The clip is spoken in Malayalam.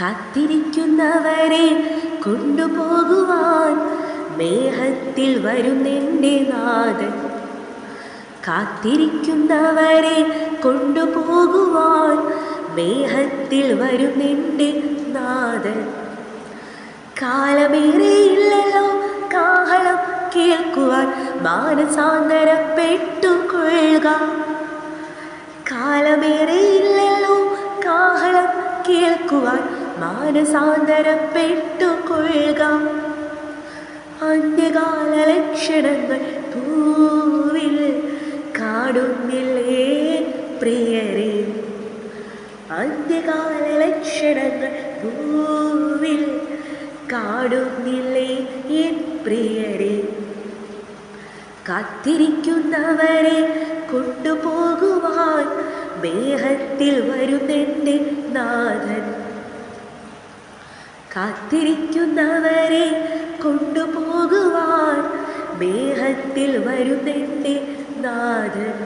കാത്തിരിക്കുന്നവരെ കൊണ്ടുപോകുവാൻ മേഹത്തിൽ വരുന്നെന്റെ നാഥൻ. കാത്തിരിക്കുന്നവരെ കൊണ്ടുപോകുവാൻ മേഹത്തിൽ വരുന്നെന്റെ നാഥൻ. കാലമേറെയില്ലല്ലോ കാഹളം കേൾക്കുവാൻ മാനസാന്തരപ്പെട്ടു കൊള്ളുക. കാലമേറെയില്ലല്ലോ കാഹളം കേൾക്കുവാൻ മാനസാന്തരപ്പെട്ടു അന്യകാല ലക്ഷണങ്ങൾ പൂവിൽ കാണുന്നില്ലേ പ്രിയരെ? അന്ത്യകാല ലക്ഷണങ്ങൾ പൂവിൽ കാണുന്നില്ലേ എൻ പ്രിയരെ? കാത്തിരിക്കുന്നവരെ കൊണ്ടുപോകുവാൻ മേഹത്തിൽ വരുന്നെന്റെ നാഥൻ. കാത്തിരിക്കുന്നവരെ കൊണ്ടുപോകുവാൻ മേഹത്തിൽ വരുന്നെന്റെ നാഥൻ